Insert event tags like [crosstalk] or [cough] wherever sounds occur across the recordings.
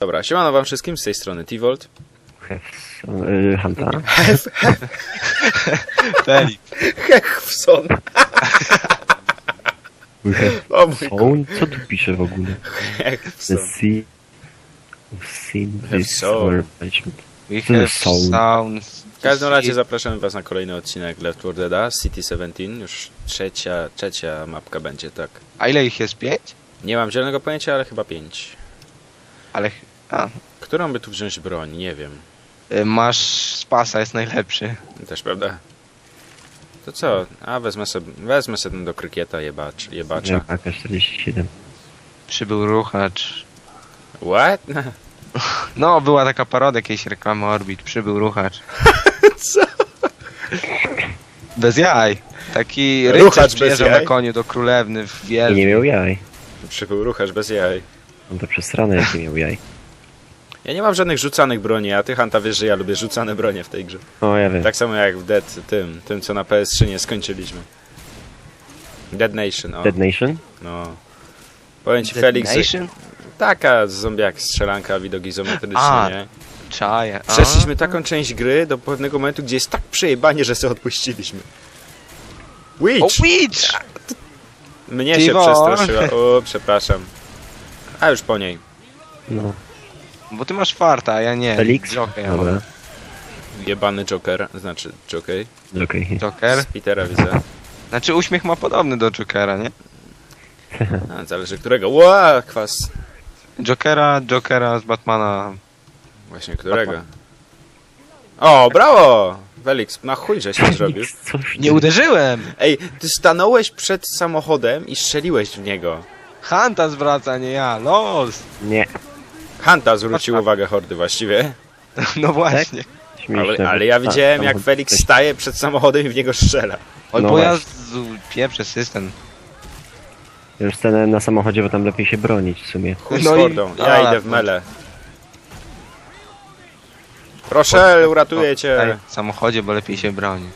Dobra, siemano wam wszystkim, z tej strony T-Volt. Yy, Hanta. We have O mój phone? Co tu pisze w ogóle? The Hechwson. sea... We've seen have this soul. We have sound. W każdym razie zapraszamy was na kolejny odcinek Left 4 Dead City 17. Już trzecia, trzecia mapka będzie, tak. A ile ich jest? Pięć? Nie mam zielonego pojęcia, ale chyba pięć. Ale... A. Którą by tu wziąć broń? Nie wiem. y, Masz spasa, jest najlepszy. Też prawda? To co? A wezmę sobie, wezmę sobie ten do krykieta jebacz, jebacza. AK-47. Przybył ruchacz. What? [laughs] No, była taka parodia jakiejś reklamy Orbit. Przybył ruchacz. [laughs] Co? Bez jaj. Taki Ruchacz rycerz bez przyjeżdżał jaj? na koniu do królewny w I Wielbie. nie miał jaj. Przybył rucharz bez jaj. On to przesrane jakie miał jaj. Ja nie mam żadnych rzucanych broni, a ty Hanta wiesz, że ja lubię rzucane bronie w tej grze. O, ja wiem. Tak samo jak w Dead tym, tym co na PS3 nie skończyliśmy. Dead Nation, o. Dead Nation? No. Powiem ci Felix, Nation? taka zombiak strzelanka, widok izometryczny, A, nie? Czaje. A. Przeszliśmy taką część gry do pewnego momentu, gdzie jest tak przejebanie, że sobie odpuściliśmy. O, Witch! Witch! Mnie się przestraszyła. O, przepraszam. A już po niej. No. Bo ty masz farta, a ja nie. Felix? Joker. ja Dobra. Jebany Joker, znaczy Joker. Okej. Joker. Z Petera widzę. Znaczy uśmiech ma podobny do Jokera, nie? A, zależy którego. Ła, kwas. Jokera, Jokera z Batmana. Właśnie którego. O, brawo! Felix, na chuj żeś to zrobił. Coś Nie uderzyłem! Ej, ty stanąłeś przed samochodem i strzeliłeś w niego. Hanta zwraca, nie ja. Los! Nie. Hanta zwrócił uwagę hordy właściwie. [laughs] No właśnie. Śmieszne. Ale, ale ja bo- widziałem a, jak samochód Felix też- staje przed samochodem i w niego strzela. Oj, No bo ja właśnie. z... pieprzę system. Już stanę na samochodzie, bo tam lepiej się bronić w sumie. Chuj No z i- hordą, ja a, idę w no. mele. Proszę, uratuję cię. w samochodzie, bo lepiej się bronić.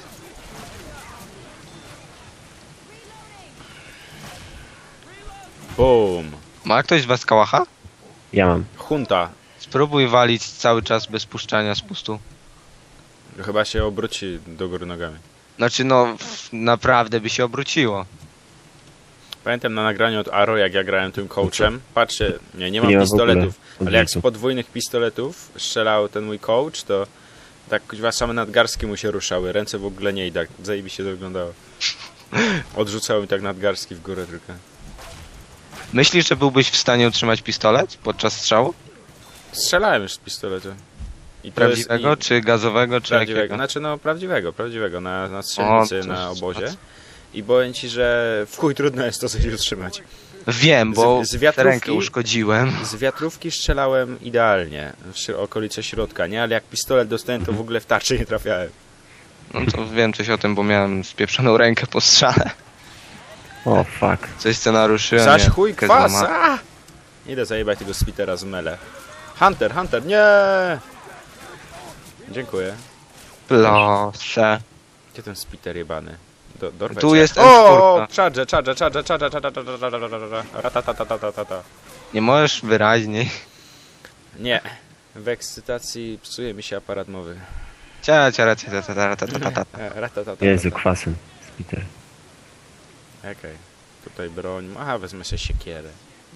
Boom. Ma ktoś z was kałacha? Ja mam. Hunta. Spróbuj walić cały czas bez puszczania spustu. Chyba się obróci do góry nogami. Znaczy no, naprawdę by się obróciło. Pamiętam na nagraniu od Aro, jak ja grałem tym coachem. Patrzcie, nie, nie mam Nie ma w pistoletów, ale jak z podwójnych pistoletów strzelał ten mój coach, to tak kuźwa same nadgarstki mu się ruszały. Ręce w ogóle nie i tak zajebiście to wyglądało. [laughs] Odrzucały mi tak nadgarstki w górę tylko. Myślisz, że byłbyś w stanie utrzymać pistolet podczas strzału? Strzelałem już z pistoletu. I Prawdziwego, jest, i, czy gazowego, czy prawdziwego. jakiego? Znaczy no prawdziwego, prawdziwego, na, na strzelnicy, to na jest- obozie. I powiem ci, że w chuj trudno jest to coś utrzymać. Wiem, bo Z- z wiatrówki- rękę uszkodziłem. Z wiatrówki strzelałem idealnie, w okolice środka, nie? Ale jak pistolet dostałem, to w ogóle w tarczy nie trafiałem. No to wiem coś o tym, bo miałem spieprzoną rękę po strzale. O, fuck. Coś scenariuszyłem. Zaś chuj kwas! A! Idę zajebać tego spitera z mele. Hunter, Hunter, nie! Dziękuję. Proszę. Gdzie ten spiter jebany? Do, dorwę Tu cię. jest O! M4. Charge, charge, charge, charge, charge, charge, charge, charge, ratatatatata. Nie możesz wyraźniej. Nie. W ekscytacji psuje mi się aparat mowy. Cia, cia, cia, cia, cia, cia, cia, cia, cia. E, ratatatata. Jezu, kwasem. Spiter. Okej. Tutaj broń. Aha, wezmę sobie siekierę.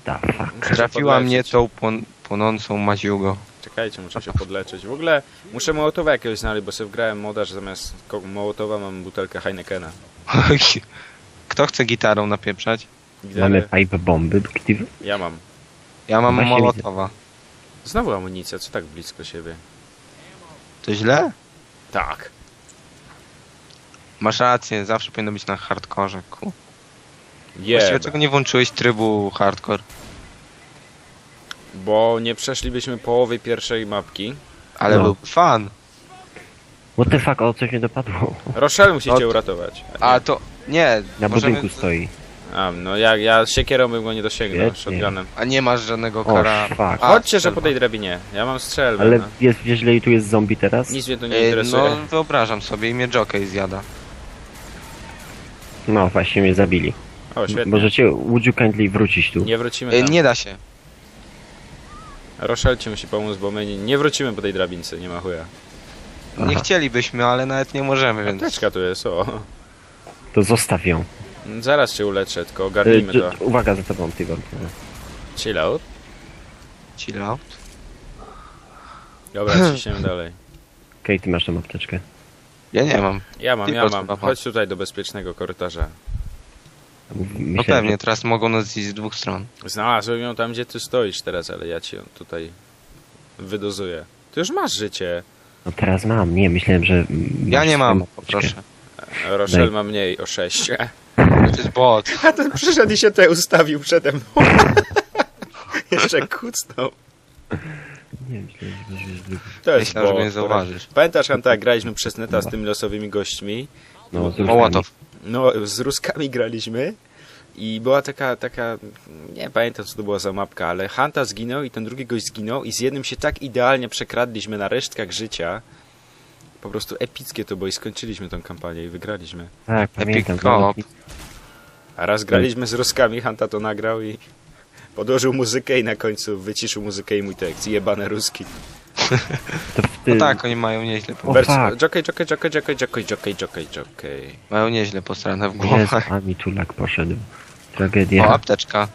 Da, fuck. Muszę się Trafiła mnie tą płon płonącą maziugą. Czekajcie, muszę się podleczyć. W ogóle muszę Mołotowa jakiegoś znaleźć, bo sobie wgrałem moda, że zamiast ko- Mołotowa mam butelkę Heinekena. [laughs] Kto chce gitarą napieprzać? Mamy Gitary. pipe bomby. Gdzie- Ja mam. Ja mam Właśnie molotowa. Znowu amunicja, co tak blisko siebie? To źle? Tak. Masz rację, zawsze powinno być na hardkorze. Ku. Właściwie Jeb, dlaczego nie włączyłeś trybu hardcore? bo nie przeszlibyśmy połowy pierwszej mapki. Ale No. był fan. What the fuck, o, coś mnie dopadło. Rochelle musicie No to- uratować. A to... Nie, Na możemy- budynku stoi. A, no ja, ja siekierą bym go nie dosięgnął, shotgunem. A nie masz żadnego O, kara... fuck. A, Chodźcie, że po tej drabinie. Ja mam strzelbę. Ale no. jest, wiesz, ile tu jest zombie teraz? Nic mnie tu nie interesuje. No wyobrażam sobie, imię Jockey zjada. No, właśnie mnie zabili. O, świetnie. Możecie, would you kindly wrócić tu? Nie wrócimy Ej, tam. nie da się. Rochelle ci musi pomóc, bo my nie, nie wrócimy po tej drabince, nie ma chuja. Nie Aha. chcielibyśmy, ale nawet nie możemy, więc... Apteczka tu jest, o. To zostaw ją. Zaraz cię uleczę, tylko ogarnijmy to. czy- Uwaga za tobą, Tibor. Chill out. Chill out. Dobra, [clears throat] ciśniemy dalej. Okej, ty masz tą apteczkę. Ja nie mam. Ja mam, Ty ja mam. papa. Chodź tutaj do bezpiecznego korytarza. No pewnie, teraz mogą nas zjeść z dwóch stron. Znalazłem ją tam, gdzie ty stoisz teraz, ale ja ci ją tutaj wydozuję. Ty już masz życie. No teraz mam, nie, myślałem, że... Ja nie mam, poproszę. Rochelle Daj. ma mniej, o 6. [laughs] To jest bot. A ten przyszedł i się te ustawił przede mną. [laughs] Jeszcze kucnął. Nie, myślałem, że. To jest Myślałem, że bot. mnie zauważysz. Pamiętasz, Anta, jak graliśmy przez neta z tymi losowymi gośćmi? No, z różnymi. No, z Ruskami graliśmy i była taka, taka, nie pamiętam co to była za mapka, ale Hanta zginął i ten drugi gość zginął i z jednym się tak idealnie przekradliśmy na resztkach życia. Po prostu epickie to było i skończyliśmy tą kampanię i wygraliśmy. Tak, pamiętam. co? A raz graliśmy z Ruskami, Hanta to nagrał i podłożył muzykę i na końcu wyciszył muzykę i mój tekst. Jebane Ruski. No tak, oni mają nieźle, po... O, Wers- fuck. Jockey, jockey, jockey, jockey, jockey, jockey, jockey, jockey. mają nieźle posrane w Jezu, głowę. a mi tulak poszedł. O, Tragedia. apteczka.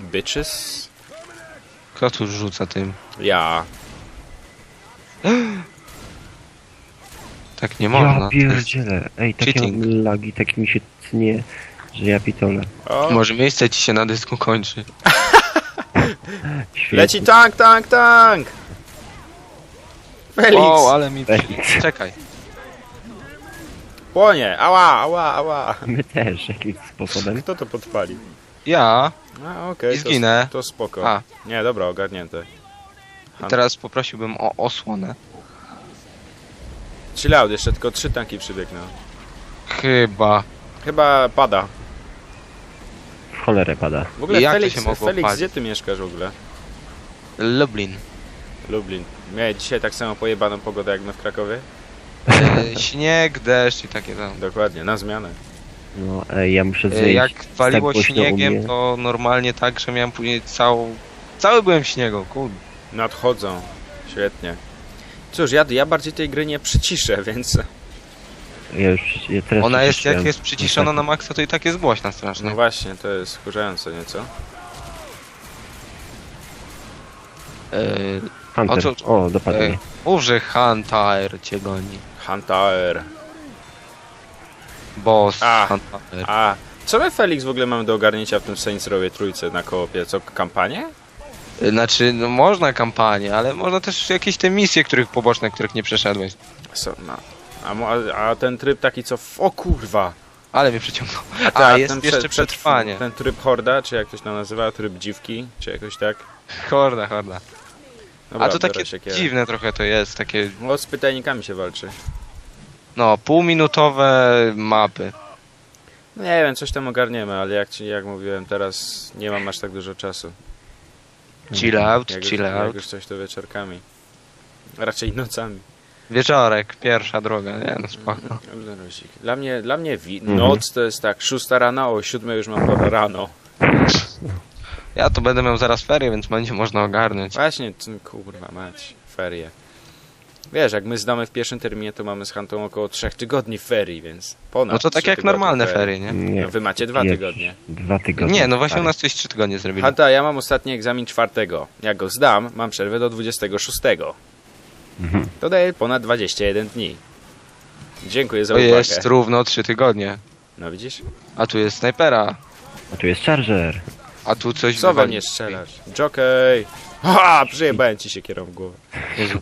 Bitches? Kto tu rzuca tym? Ja. Tak nie można. Ja pierdzielę. Ej, takie cheating. lagi, tak mi się tnie, że ja pitole. O, Może miejsce ci się na dysku kończy. Świetnie. leci tank, tank, tank! Felix! O, ale mi... Felix. Czekaj. Płonie! Ała, ała, ała! My też jakimś sposobem. Kto to podpalił? Ja A, okej. I to- zginę. To, spoko. A. Nie, dobra, ogarnięte. Han- teraz poprosiłbym o osłonę. Chill out, jeszcze tylko trzy tanki przybiegną. Chyba. Chyba pada. W cholerę pada. W ogóle Jak to Felix, się mogło Felix palić? gdzie ty mieszkasz w ogóle? Lublin. Lublin. Miałeś dzisiaj tak samo pojebaną pogodę jak my w Krakowie? E, [laughs] śnieg, deszcz i takie tam. Dokładnie, na zmianę. No, ej, ja muszę E, zejść. jak tak głośno u śniegiem, mnie. to normalnie tak, że miałem później całą... Cały byłem w śniegu, kurde. Nadchodzą. Świetnie. Cóż, ja, ja bardziej tej gry nie przyciszę, [laughs] więc... Ja już ja teraz Ona jest, jak jest przyciszona na maksa, to i tak jest głośna strasznie. No właśnie, to jest wkurzające nieco. E, Hunter. O co- O, dopadł e, mnie. Mów, że Hunter cię goni. Hunter. Boss, A. Hunter. A, co my Felix w ogóle mamy do ogarnięcia w tym Saints Rowie trójce na koopie? Co, kampanię? E, Znaczy, no można kampanię, ale można też jakieś te misje, których poboczne, których nie przeszedłeś. So, no. A, a, a ten tryb taki co... O kurwa! Ale mnie przyciągnął. A, A, jest prze- jeszcze przetrwanie. Ten tryb horda, czy jak to się nazywa? Tryb dziwki, czy jakoś tak? Horda, horda. Dobra, A to takie dziwne trochę to jest, takie, No, z pytajnikami się walczy. no, półminutowe mapy. Nie wiem, coś tam ogarniemy, ale jak, jak mówiłem, teraz nie mam aż tak dużo czasu. Chill out, Jak, chill już, jak out. już coś to wieczorkami. Raczej nocami. Wieczorek, pierwsza droga, nie no spoko. Luzik. Dla mnie, dla mnie wi- Mhm. noc to jest tak, 6 rano, o 7 już mam rano. Ja to będę miał zaraz ferie, więc będzie można ogarnąć. Właśnie, t- kurwa mać, ferie. Wiesz, jak my zdamy w pierwszym terminie, to mamy z Hantą około 3 tygodni ferii, więc ponad No to tak trzy jak tygodnie normalne ferie, nie? Nie. No wy macie dwa Jest tygodnie. Dwa tygodnie. Nie, no właśnie u nas coś trzy tygodnie zrobili. Hanta, ja mam ostatni egzamin czwartego. Jak go zdam, mam przerwę do 26. Mhm. To daje ponad 21 dni. Dziękuję za To uwagę. jest równo trzy tygodnie. No widzisz? A tu jest snajpera. A tu jest charger. A tu coś Co we wywali- mnie strzelasz? Jockey! Ha! Przyjebałem ci się kierą w głowę. Jezu.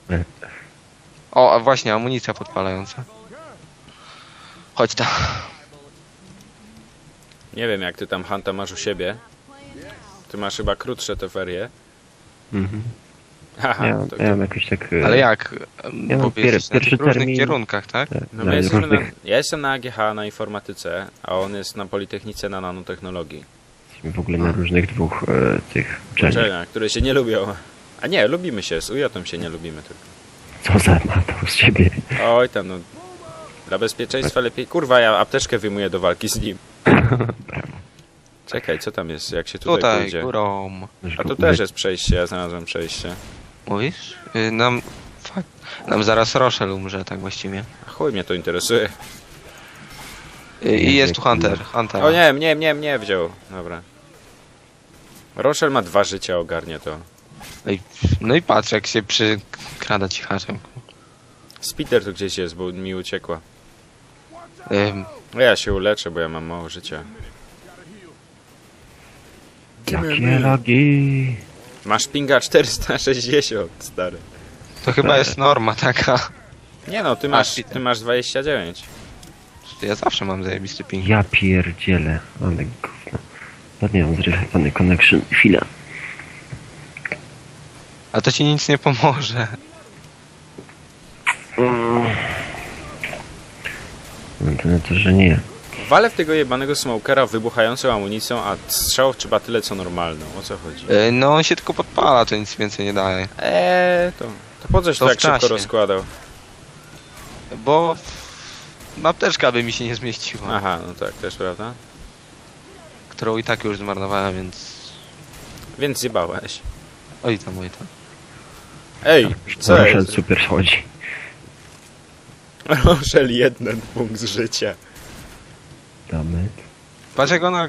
O, a właśnie, amunicja podpalająca. Chodź tam. Nie wiem jak ty tam Hanta masz u siebie. Ty masz chyba krótsze te ferie. Mhm. Haha, Ja, to, ja mam jakoś tak... e, Ale jak? Ja Bo pier- jesteście na tych różnych termin- kierunkach, tak? tak, No my jesteśmy na, różnych- ja jestem na AGH na informatyce, a on jest na Politechnice na nanotechnologii. jesteśmy w ogóle na różnych dwóch e, tych uczelniach. Uczelniach, które się nie lubią. A nie, lubimy się, z UJ się nie lubimy tylko. Co za matą z ciebie? Oj tam no. Dla bezpieczeństwa lepiej. Kurwa, ja apteczkę wyjmuję do walki z nim. [laughs] Czekaj, co tam jest, jak się tutaj, Tutaj, pójdzie? górą. A tu też jest przejście, ja znalazłem przejście. Mówisz? Y, Nam... Fuck. Nam zaraz Rochelle umrze, tak właściwie. A Chuj mnie to interesuje. Y, I jest tu Hunter. Hunter. O nie, mnie, mnie, mnie wziął. Dobra. Rochelle ma dwa życia, ogarnie to. No i, no i patrz, jak się przykrada cichaczem. Spiter tu gdzieś jest, bo mi uciekła. Ym, No ja się uleczę, bo ja mam mało życia. Jakie rogi. Masz pinga 460, stary. to chyba jest norma taka. Nie no, ty masz, ty masz 29. Ja zawsze mam zajebisty ping. Ja pierdzielę. Ale gówno. No nie mam zrywany connection. Chwila. A to ci nic nie pomoże. No to, no to, że nie. Walę w tego jebanego smokera wybuchającą amunicją, a strzałów trzeba tyle co normalną. O co chodzi? Y, No on się tylko podpala, to nic więcej nie daje. Eee, to, to po coś To tak szybko rozkładał? Bo apteczka by mi się nie zmieściła. Aha, no tak, też prawda. Którą i tak już zmarnowałem, więc... Więc zjebałeś. Oj tam, oj tam. Ej, co Proszę, jest? super chodzi. [laughs] Rochelle jeden punkt życia. Damy. Patrz jak ona...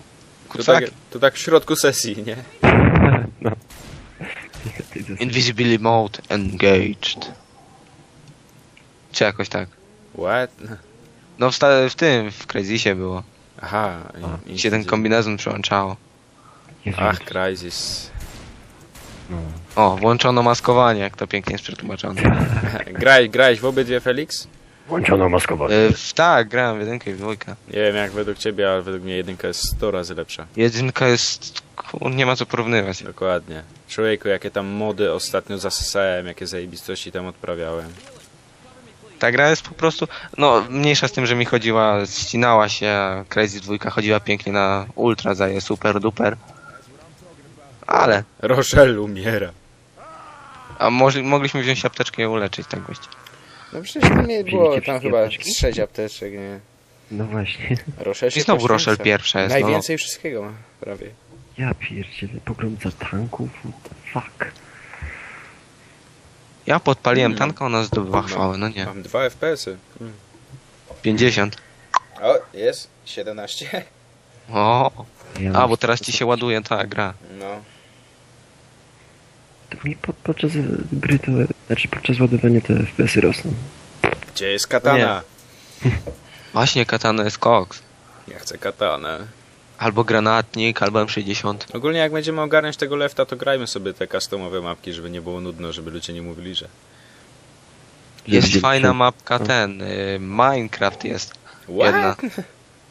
To tak, to tak w środku sesji, nie? [laughs] no. Invisibility mode engaged. Czy jakoś tak. What? No w, w tym, w Crazysie było. Aha. I- Się ten kombinezon przełączało. Ach, Crysis. no. O, włączono maskowanie, jak to pięknie jest przetłumaczone. [laughs] Graj, grałeś w obydwie, Felix? Włączono maskowanie. W- tak, grałem w jedynkę i w dwójkę. Nie wiem jak według ciebie, ale według mnie jedynka jest 100 razy lepsza. Jedynka jest... Kur, nie ma co porównywać. Dokładnie. Człowieku, jakie tam mody ostatnio zasysałem, jakie zajebistości tam odprawiałem. Ta gra jest po prostu... No, mniejsza z tym, że mi chodziła, ścinała się, a Crazy dwójka chodziła pięknie na ultra, zaje super duper. Ale... Rochelle umiera. A może, mogliśmy wziąć apteczkę i uleczyć, tak właściwie. No przecież tam nie było tam chyba sześć apteczek, nie? No właśnie. Rochelle się I znowu. Rochelle pierwsza jest, no. Najwięcej wszystkiego ma, prawie. Ja pierdzielę. Pogromca tanków? What the fuck? Ja podpaliłem Mm. tanka, ona zdobyła chwałę, no nie. Mam dwa FPS-y. 50. O, jest. 17. O, a bo teraz ci się ładuje ta gra. No. To mi pod, podczas gry to... Znaczy podczas ładowania te FPS-y rosną. Gdzie jest katana? [laughs] Właśnie katana jest koks. Ja chcę katanę. Albo granatnik, albo M60. Ogólnie jak będziemy ogarniać tego lefta, to grajmy sobie te customowe mapki, żeby nie było nudno, żeby ludzie nie mówili, że... Jest fajna mapka ten, y, Minecraft jest jedna.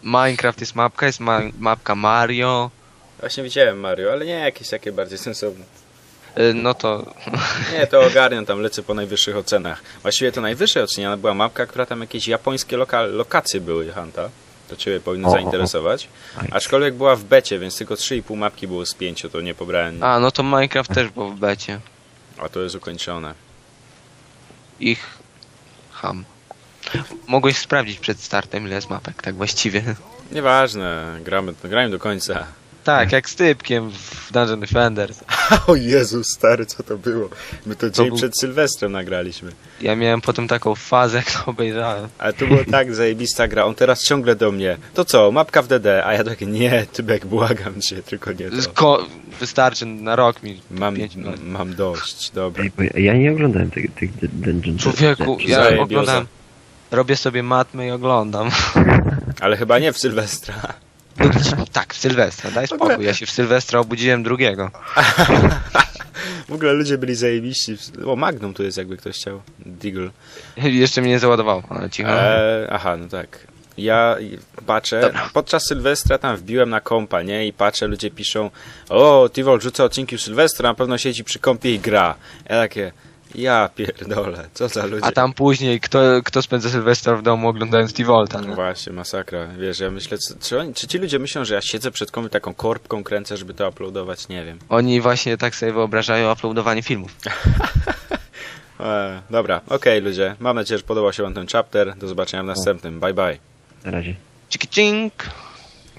Minecraft jest mapka, jest ma mapka Mario. Właśnie widziałem Mario, ale nie jakieś takie bardziej sensowne. Y, no to Nie, to ogarniam, tam lecę po najwyższych ocenach. Właściwie to najwyżej oceniana była mapka, która tam jakieś japońskie loka lokacje były, Hanta. To Ciebie powinno O, o, o. zainteresować. Aczkolwiek była w becie, więc tylko 3,5 mapki było z 5, to nie pobrałem. A, no to Minecraft też był w becie. A to jest ukończone. Ich ham. Mogłeś sprawdzić przed startem ile jest mapek, tak właściwie. Nieważne, gramy, grajmy do końca. Tak, jak z typkiem w Dungeon Defenders. O Jezu, stary, co to było? My to dzień był- przed Sylwestrem nagraliśmy. Ja miałem potem taką fazę, [laughs] jak to obejrzałem. Ale to było tak zajebista gra. On teraz ciągle do mnie. To co, mapka w DD? A ja takie, nie, Tybek, błagam cię, tylko nie to. Ko- wystarczy na rok mi. Mam, pięć minut. mam dość, dobra. Ej, ja- nie oglądałem tych, tych Dungeon Człowieku, ja Zajebioza. oglądam. Robię sobie matmy i oglądam. [laughs] Ale chyba nie w Sylwestra. [laughs] Tak, w Sylwestra, daj spokój. Ja się w Sylwestra obudziłem drugiego. [laughs] W ogóle ludzie byli zajebiści. O, Magnum tu jest, jakby ktoś chciał. Deagle. [laughs] Jeszcze mnie nie załadowało, ale cicho. E, aha, no tak. Ja patrzę, Dobra. podczas Sylwestra tam wbiłem na kompa, nie? I patrzę, ludzie piszą, o, Tivol rzuca odcinki w Sylwestra, na pewno siedzi przy kompie i gra. Ja takie, ja pierdolę, co za ludzie. A tam później, kto, kto spędza Sylwestra w domu oglądając T-Volta, No nie? właśnie, masakra. Wiesz, ja myślę, co- czy, oni, czy ci ludzie myślą, że ja siedzę przed kompem taką korbką kręcę, żeby to uploadować? Nie wiem. [laughs] Oni właśnie tak sobie wyobrażają uploadowanie filmów. E, dobra, okej ludzie. Mam nadzieję, że podobał się wam ten chapter. Do zobaczenia w następnym. Bye bye. Na razie. Ciki cink!